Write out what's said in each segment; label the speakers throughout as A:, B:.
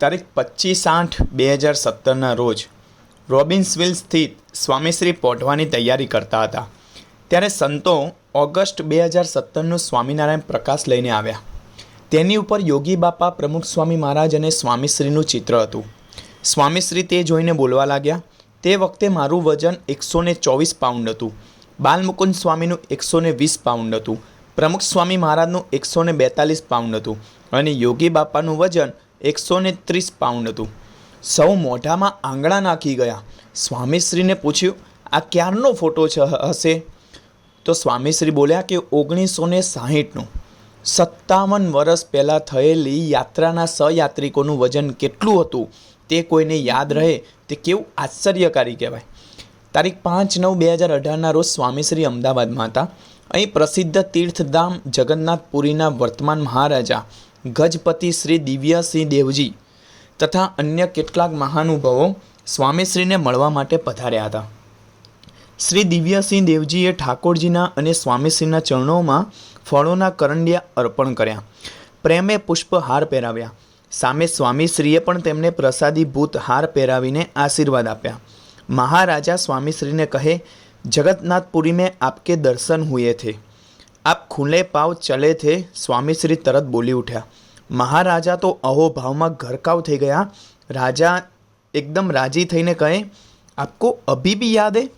A: તારીખ પચીસ આઠ બે હજાર સત્તરના રોજ રોબિન્સવિલ સ્થિત સ્વામીશ્રી પોઢવાની તૈયારી કરતા હતા. ત્યારે સંતો ઓગસ્ટ બે હજાર સત્તરનું સ્વામિનારાયણ પ્રકાશ લઈને આવ્યા. તેની ઉપર યોગી બાપા પ્રમુખ સ્વામી મહારાજ અને સ્વામીશ્રીનું ચિત્ર હતું. સ્વામીશ્રી તે જોઈને બોલવા લાગ્યા, તે વખતે મારું વજન એકસો ને ચોવીસ પાઉન્ડ હતું. બાલમુકુંદ સ્વામીનું એકસો ને વીસ પાઉન્ડ હતું. પ્રમુખ સ્વામી મહારાજનું એકસો ને બેતાલીસ પાઉન્ડ હતું. અને યોગી બાપાનું વજન એકસો ને ત્રીસ પાઉન્ડ હતું. સૌ મોઢામાં આંગળા નાખી ગયા. સ્વામીશ્રીને પૂછ્યું, આ ક્યારનો ફોટો છે હશે? તો સ્વામીશ્રી બોલ્યા કે ઓગણીસો ને સાહીઠનું. સત્તાવન વર્ષ પહેલાં થયેલી યાત્રાના સહયાત્રિકોનું વજન કેટલું હતું, તે કોઈને યાદ રહે, તે કેવું આશ્ચર્યકારી કહેવાય. તારીખ પાંચ નવ બે હજાર અઢારના રોજ સ્વામીશ્રી અમદાવાદમાં હતા. અહીં પ્રસિદ્ધ તીર્થધામ જગન્નાથપુરીના વર્તમાન મહારાજા ગજપતિ શ્રી દિવ્યાસિંહ દેવજી તથા અન્ય કેટલાક મહાનુભાવો સ્વામીશ્રીને મળવા માટે પધાર્યા હતા. શ્રી દિવ્યાસિંહ દેવજીએ ઠાકોરજીના અને સ્વામીશ્રીના ચરણોમાં ફળોના કરંડિયા અર્પણ કર્યા. પ્રેમે પુષ્પહાર પહેરાવ્યા. સામે સ્વામીશ્રીએ પણ તેમને પ્રસાદી ભૂત હાર પહેરાવીને આશીર્વાદ આપ્યા. મહારાજા સ્વામીશ્રીને કહે જગતનાથપુરી મેં આપકે દર્શન હુએ થે. આપ ખુલે પાવ ચલે થે, સ્વામીશ્રી તરત બોલી ઉઠ્યા. મહારાજા તો અહોભાવમાં ઘરકાવ થઈ ગયા. રાજા એકદમ રાજી થઈને કહે, આપકો અભી બી યાદ હે?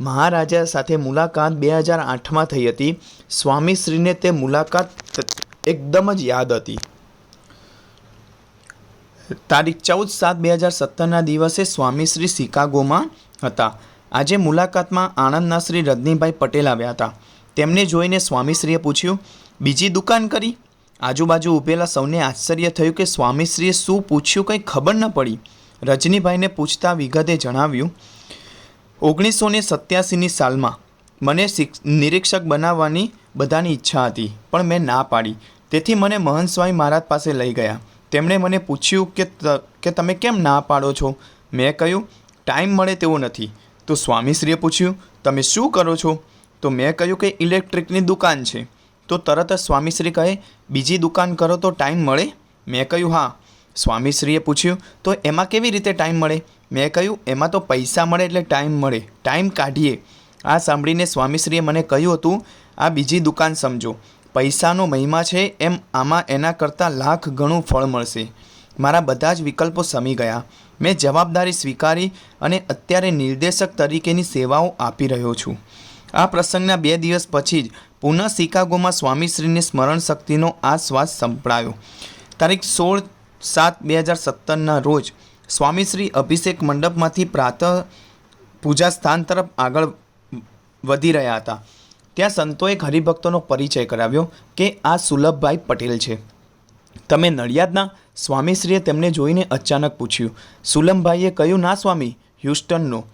A: મહારાજા સાથે મુલાકાત બે હજાર આઠમાં થઈ હતી. સ્વામીશ્રીને તે મુલાકાત એકદમ જ યાદ હતી. તારીખ ચૌદ સાત બે હજાર સત્તરના દિવસે સ્વામીશ્રી શિકાગોમાં હતા. આજે મુલાકાતમાં આણંદના શ્રી રજનીભાઈ પટેલ આવ્યા હતા. તેમને જોઈને સ્વામીશ્રીએ પૂછ્યું, બીજી દુકાન કરી? આજુબાજુ ઊભેલા સૌને આશ્ચર્ય થયું કે સ્વામીશ્રીએ શું પૂછ્યું કંઈ ખબર ન પડી. રજનીભાઈને પૂછતા વિગતે જણાવ્યું, ઓગણીસો ને સત્યાસીની સાલમાં મને નિરીક્ષક બનાવવાની બધાની ઈચ્છા હતી, પણ મેં ના પાડી. તેથી મને મહંત સ્વામી મહારાજ પાસે લઈ ગયા. તેમણે મને પૂછ્યું કે કે તમે કેમ ના પાડો છો? મેં કહ્યું, ટાઈમ મળે તેવો નથી. તો સ્વામીશ્રીએ પૂછ્યું, તમે શું કરો છો? તો મેં કહ્યું કે ઇલેક્ટ્રિકની દુકાન છે. તો તરત જ સ્વામીશ્રી કહે, બીજી દુકાન કરો તો ટાઈમ મળે? મેં કહ્યું, હા. સ્વામીશ્રીએ પૂછ્યું, તો એમાં કેવી રીતે ટાઈમ મળે? મેં કહ્યું, એમાં તો પૈસા મળે એટલે ટાઈમ મળે. ટાઈમ કાઢીએ. આ સાંભળીને સ્વામીશ્રીએ મને કહ્યું હતું, આ બીજી દુકાન સમજો. પૈસાનો મહિમા છે એમ આમાં એના કરતાં લાખ ગણું ફળ મળશે. મારા બધા જ વિકલ્પો સમી ગયા. મેં જવાબદારી સ્વીકારી અને અત્યારે નિર્દેશક તરીકેની સેવાઓ આપી રહ્યો છું. આ પ્રસંગના બે દિવસ પછી જ પુનઃ શિકાગોમાં સ્વામીશ્રીની સ્મરણ શક્તિનો આ શ્વાસ સંભળાયો તારીખ સોળ સાત બે હજાર સત્તરના રોજ સ્વામીશ્રી અભિષેક મંડપમાંથી પ્રાતઃ પૂજા સ્થાન તરફ આગળ વધી રહ્યા હતા. ત્યાં સંતોએ હરિભક્તોનો પરિચય કરાવ્યો કે આ સુલભભાઈ પટેલ છે. તમે નડિયાદના? સ્વામીશ્રીએ તેમને જોઈને અચાનક પૂછ્યું. સુલમભાઈએ કહ્યું, ના સ્વામી, હ્યુસ્ટનનો.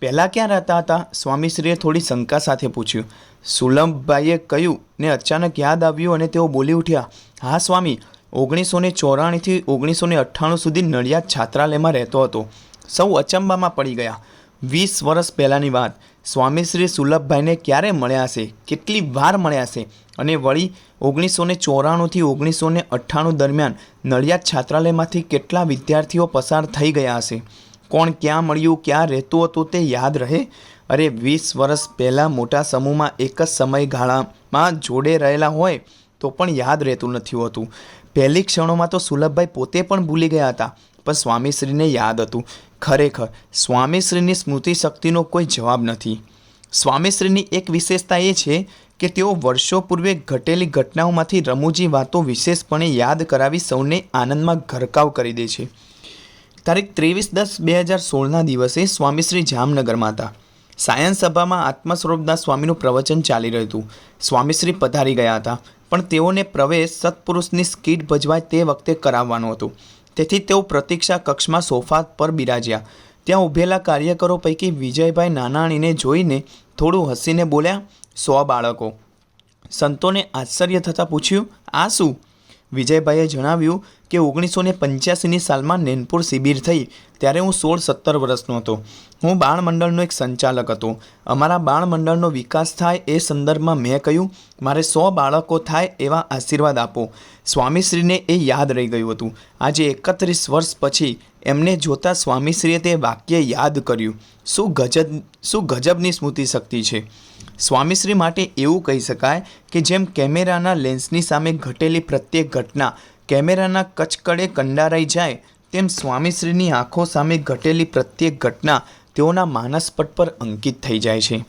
A: પહેલાં ક્યાં રહેતા હતા? સ્વામીશ્રીએ થોડી શંકા સાથે પૂછ્યું. સુલભભાઈએ કહ્યું, ને અચાનક યાદ આવ્યું અને તેઓ બોલી ઉઠ્યા, હા, સ્વામી ઓગણીસો ને ચોરાણીથી ઓગણીસો ને અઠ્ઠાણું સુધી નડિયાદ છાત્રાલયમાં રહેતો હતો. સૌ અચંબામાં પડી ગયા. વીસ વર્ષ પહેલાંની વાત. સ્વામીશ્રી સુલભભાઈને ક્યારે મળ્યા હશે? કેટલી વાર મળ્યા હશે? અને વળી ઓગણીસો ને ચોરાણુંથી ઓગણીસો ને અઠ્ઠાણું દરમિયાન નડિયાદ છાત્રાલયમાંથી કેટલા વિદ્યાર્થીઓ પસાર થઈ ગયા હશે? કોણ ક્યાં મળ્યું, ક્યાં રહેતું હતું તે યાદ રહે. અરે, વીસ વર્ષ પહેલાં મોટા સમૂહમાં એક જ સમયગાળામાં જોડે રહેલા હોય તો પણ યાદ રહેતું નથી હોતું. પહેલી ક્ષણોમાં તો સુલભભાઈ પોતે પણ ભૂલી ગયા હતા, પણ સ્વામીશ્રીને યાદ હતું. ખરેખર, સ્વામીશ્રીની સ્મૃતિ શક્તિનો કોઈ જવાબ નથી. સ્વામીશ્રીની એક વિશેષતા એ છે કે તેઓ વર્ષો પૂર્વે ઘટેલી ઘટનાઓમાંથી રમૂજી વાતો વિશેષપણે યાદ કરાવી સૌને આનંદમાં ઘરકાવ કરી દે છે. તારીખ ત્રેવીસ દસ બે હજાર સોળના દિવસે સ્વામીશ્રી જામનગરમાં હતા. સાયન્સ સભામાં આત્મસ્વરૂપદાસ સ્વામીનું પ્રવચન ચાલી રહ્યું હતું. સ્વામીશ્રી પધારી ગયા હતા, પણ તેઓને પ્રવેશ સત્પુરુષની સ્કીટ ભજવાય તે વખતે કરાવવાનો હતો. તેથી તેઓ પ્રતીક્ષા કક્ષમાં સોફા પર બિરાજ્યા. ત્યાં ઊભેલા કાર્યકરો પૈકી વિજયભાઈ નાનાણીને જોઈને થોડું હસીને બોલ્યા, સો બાળકો. સંતોને આશ્ચર્ય થતાં પૂછ્યું, આ શું? વિજયભાઈએ જણાવ્યું કે ઓગણીસો ને પંચ્યાસીની સાલમાં નેનપુર શિબિર થઈ, ત્યારે હું સોળ સત્તર વર્ષનો હતો. હું બાળ મંડળનો એક સંચાલક હતો. અમારા બાળ મંડળનો વિકાસ થાય એ સંદર્ભમાં મેં કહ્યું, મારે સો બાળકો થાય એવા આશીર્વાદ આપો. સ્વામીશ્રીને એ યાદ રહી ગયું હતું. આજે એકત્રીસ વર્ષ પછી એમને જોતા સ્વામીશ્રીએ તે વાક્ય યાદ કર્યું. શું ગજબ, શું ગજબની સ્મૃતિ શક્તિ છે? સ્વામીશ્રી માટે એવું કહી શકાય કે જેમ કેમેરાના લેન્સની સામે ઘટેલી પ્રત્યેક ઘટના કેમેરાના કચકડે કંડારાઈ જાય, તેમ સ્વામીશ્રીની આંખો સામે ઘટેલી પ્રત્યેક ઘટના તેઓના માનસપટ પર અંકિત થઈ જાય છે.